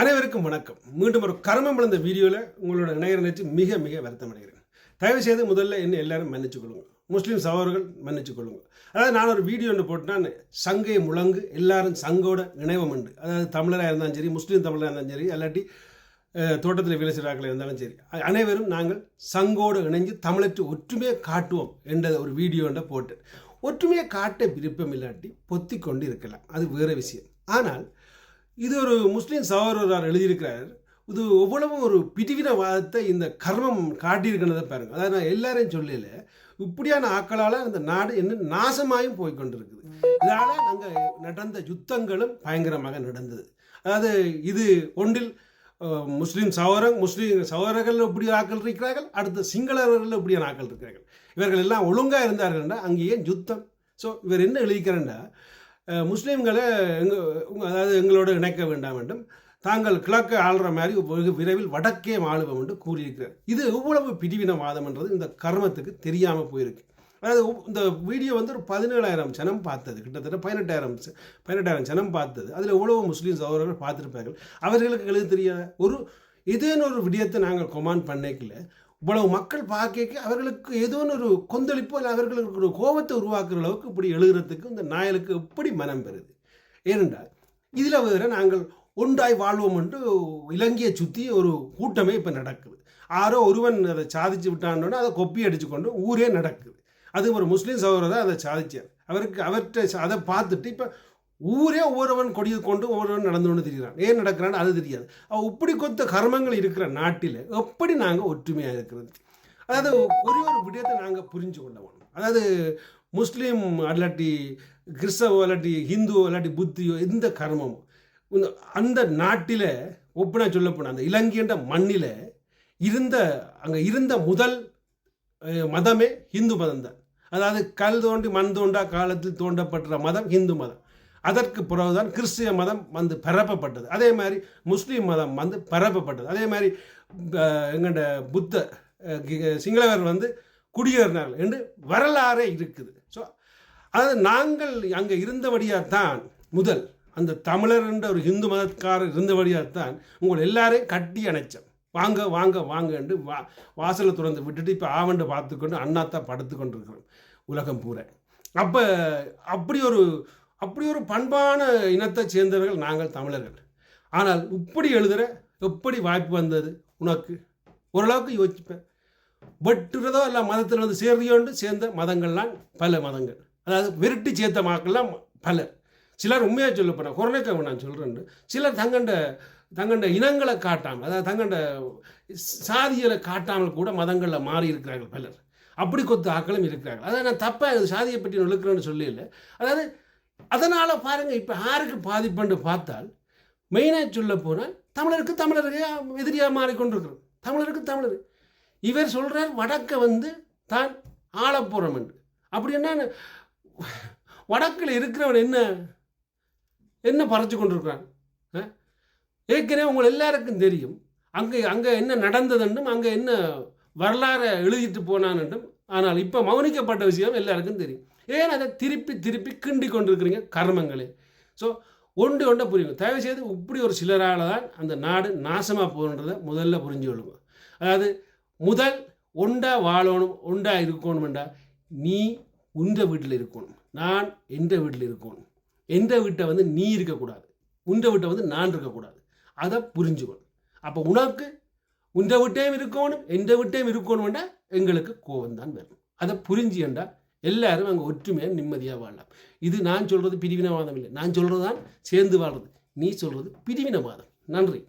அனைவருக்கும் வணக்கம். மீண்டும் ஒரு கர்மம் விழுந்த வீடியோவில் உங்களோட இணைய நினைச்சு மிக மிக வருத்தம் அடைகிறேன் தயவு செய்து முதல்ல என்ன எல்லாரும் மன்னிச்சு கொள்ளுங்க. முஸ்லீம் சகோதரர்கள் மன்னிச்சு கொள்ளுங்க. அதாவது நான் ஒரு வீடியோ ஒன்று போட்டேன்னா சங்கை முழங்கு எல்லாரும் சங்கோட இணைவம் உண்டு. அதாவது தமிழராக இருந்தாலும் சரி முஸ்லீம் தமிழராக இருந்தாலும் சரி இல்லாட்டி தோட்டத்தில் வேலை செய்கிறார்கள் இருந்தாலும் சரி அனைவரும் நாங்கள் சங்கோடு இணைஞ்சு தமிழற்று ஒற்றுமையை காட்டுவோம் என்ற ஒரு வீடியோன்ற போட்டேன். போட்டு ஒற்றுமையை காட்ட விருப்பம் இல்லாட்டி பொத்தி கொண்டு இருக்கலாம். அது வேறு விஷயம். ஆனால் இது ஒரு முஸ்லீம் சகோதரர் எழுதியிருக்கிறார். இது எவ்வளவு ஒரு பிரிவினவாதத்தை இந்த கர்மம் காட்டியிருக்கிறத பாருங்க. அதாவது நான் எல்லாரையும் சொல்லல. இப்படியான ஆக்களால் அந்த நாடு என்ன நாசமாயும் போய்கொண்டிருக்குது இதனால் நாங்கள் நடந்த யுத்தங்களும் பயங்கரமாக நடந்தது. அதாவது இது ஒன்றில் முஸ்லீம் சகோதரன் முஸ்லீம் சகோதரர்கள் இப்படி ஆக்கள் இருக்கிறார்கள் அடுத்த சிங்களவர்கள் இப்படியான ஆக்கள் இருக்கிறார்கள். இவர்கள் எல்லாம் ஒழுங்காக இருந்தார்கள்னா அங்கேயே யுத்தம்? ஸோ இவர் என்ன எழுதிக்கிறேன்னா முஸ்லீம்களை எங்கள் அதாவது எங்களோடு இணைக்க வேண்டாம் என்றும் தாங்கள் கிழக்கு ஆள்ற மாதிரி வெகு விரைவில் வடக்கே ஆளுவோம் என்று கூறியிருக்கிறார். இது எவ்வளவு பிரிவினவாதம் என்றது இந்த கர்மத்துக்கு தெரியாமல் போயிருக்கு. அதாவது இந்த வீடியோ வந்து ஒரு பதினேழாயிரம் ஜனம் பார்த்தது கிட்டத்தட்ட பதினெட்டாயிரம் பதினெட்டாயிரம் ஜனம் பார்த்தது. அதில் எவ்வளவு முஸ்லீம் சகோதரர்கள் பார்த்துருப்பார்கள்? அவர்களுக்கு எழுத தெரியாத ஒரு இதேன்னு ஒரு விடயத்தை நாங்கள் கொமாண்ட் பண்ணிக்கல இவ்வளவு மக்கள் பார்க்க அவர்களுக்கு ஏதோ ஒரு கொந்தளிப்போ இல்லை அவர்களுக்கு ஒரு கோபத்தை உருவாக்குற அளவுக்கு இப்படி எழுதுறதுக்கு இந்த நாயலுக்கு எப்படி மனம் பெறுது. ஏனென்றால் இதில் வேறு நாங்கள் ஒன்றாய் வாழ்வோம் என்று இலங்கையை சுற்றி ஒரு கூட்டமே இப்போ நடக்குது. ஆரோ ஒருவன் அதை சாதிச்சு விட்டான்னு அதை கொப்பி அடிச்சு கொண்டு ஊரே நடக்குது. அது ஒரு முஸ்லீம் சகோதரர் தான் அதை சாதிச்சார். அவருக்கு அவர்கிட்ட அதை பார்த்துட்டு இப்போ ஊரே ஒவ்வொருவன் கொடியை கொண்டு ஒவ்வொருவன் நடந்து கொண்டு ஏன் நடக்கிறான்னு அது தெரியாது. அவள் இப்படி கொத்த கர்மங்கள் இருக்கிற நாட்டில் எப்படி நாங்கள் ஒற்றுமையாக இருக்கிறது? அதாவது ஒரே ஒரு விடயத்தை நாங்கள் புரிஞ்சு கொள்ள வேணும் அதாவது முஸ்லீம் அல்லாட்டி கிறிஸ்தவோ இல்லாட்டி ஹிந்துவோ இல்லாட்டி புத்தியோ எந்த கர்மமோ இந்த அந்த நாட்டில் சொல்ல சொல்லப்போனால் அந்த இலங்கைன்ற மண்ணில் இருந்த அங்கே இருந்த முதல் மதமே ஹிந்து மதம் தான் அதாவது கல் தோண்டி மண் தோண்டா காலத்தில் தோண்டப்பட்ட மதம் ஹிந்து மதம். அதற்கு பிறகுதான் கிறிஸ்திய மதம் வந்து பரப்பப்பட்டது. அதே மாதிரி முஸ்லீம் மதம் வந்து பரப்பப்பட்டது. அதே மாதிரி எங்கள்ட புத்த கி- சிங்களவர் வந்து குடியேறினார்கள் என்று வரலாறே இருக்குது. ஸோ அதாவது நாங்கள் அங்கே இருந்தபடியாக தான் முதல் அந்த தமிழர் என்ற ஒரு இந்து மதக்காரர் இருந்தபடியாக தான் உங்கள் எல்லாரையும் கட்டி அணைச்சோம். வாங்க வாங்க வாங்க என்று வா வாசலை திறந்து விட்டுட்டு இப்போ ஆவண்டு பார்த்துக்கொண்டு அண்ணாத்தா படுத்து கொண்டிருக்கிறோம் உலகம் பூரா. அப்போ அப்படி ஒரு அப்படி ஒரு பண்பான இனத்தை சேர்ந்தவர்கள் நாங்கள் தமிழர்கள். ஆனால் இப்படி எழுதுகிற எப்படி வாய்ப்பு வந்தது? உனக்கு ஓரளவுக்கு யோசிப்பேன். வெட்டுறதோ இல்லை மதத்தில் வந்து சேர்றியோண்டு சேர்ந்த மதங்கள்லாம் பல மதங்கள். அதாவது விரட்டி சேர்த்த மக்கள்லாம் பல. சிலர் உண்மையாக சொல்ல போகிறேன் கொரோனாக்காக நான் சொல்கிறேன் சிலர் தங்கண்ட தங்கண்ட இனங்களை காட்டாமல் அதாவது தங்கண்ட சாதிகளை காட்டாமல் கூட மதங்களில் மாறி இருக்கிறார்கள் பலர். அப்படி கொத்து ஆக்களும் இருக்கிறார்கள். அதாவது நான் தப்பாக சாதியை பற்றி நொழுக்கிறேன்னு சொல்லல அதாவது அதனால் பாருங்கள் இப்போ யாருக்கு பாதிப்புன்னு பார்த்தால் மெயினாக சொல்ல போனால் தமிழருக்கு தமிழருக்கு எதிரியாக மாறிக்கொண்டிருக்கிறோம் தமிழருக்கு தமிழர். இவர் சொல்கிறார் வடக்க வந்து தான் ஆளப்போகிறோம் என்று. அப்படி என்ன வடக்கில் இருக்கிறவன் என்ன என்ன பறச்சு கொண்டிருக்கிறான்? ஏற்கனவே உங்கள் எல்லாருக்கும் தெரியும் அங்கே அங்கே என்ன நடந்ததுன்றும் அங்கே என்ன வரலாறை எழுதிட்டு போனான்னும் ஆனால் இப்போ மௌனிக்கப்பட்ட விஷயம் எல்லாருக்கும் தெரியும். ஏன் அதை திருப்பி திருப்பி கிண்டி கொண்டிருக்கிறீங்க? கர்மங்களே. ஸோ ஒன்று ஒன்றை புரியுங்க. தயவு செய்து இப்படி ஒரு சிலரால் தான் அந்த நாடு நாசமாக போகணுன்றதை முதல்ல புரிஞ்சு கொள்ளுங்க. அதாவது முதல் ஒண்டா வாழணும் ஒண்டா இருக்கணும்டா நீ உந்த வீட்டில் இருக்கணும். நான் எந்த வீட்டில் இருக்கணும்? எந்த வீட்டை வந்து நீ இருக்கக்கூடாது? உந்த வீட்டை வந்து நான் இருக்கக்கூடாது. அதை புரிஞ்சுக்கணும் அப்போ உனக்கு உந்த வீட்டையும் இருக்கணும் எந்த வீட்டையும் இருக்கணும்டா எங்களுக்கு கோவம் தான் வரும். அதை புரிஞ்சுண்டா எல்லாரும் அங்கே ஒற்றுமையாக நிம்மதியாக வாழலாம். இது நான் சொல்கிறது பிரிவினவாதம் இல்லை. நான் சொல்கிறது தான் சேர்ந்து வாழ்றது. நீ சொல்கிறது பிரிவினவாதம். நன்றி.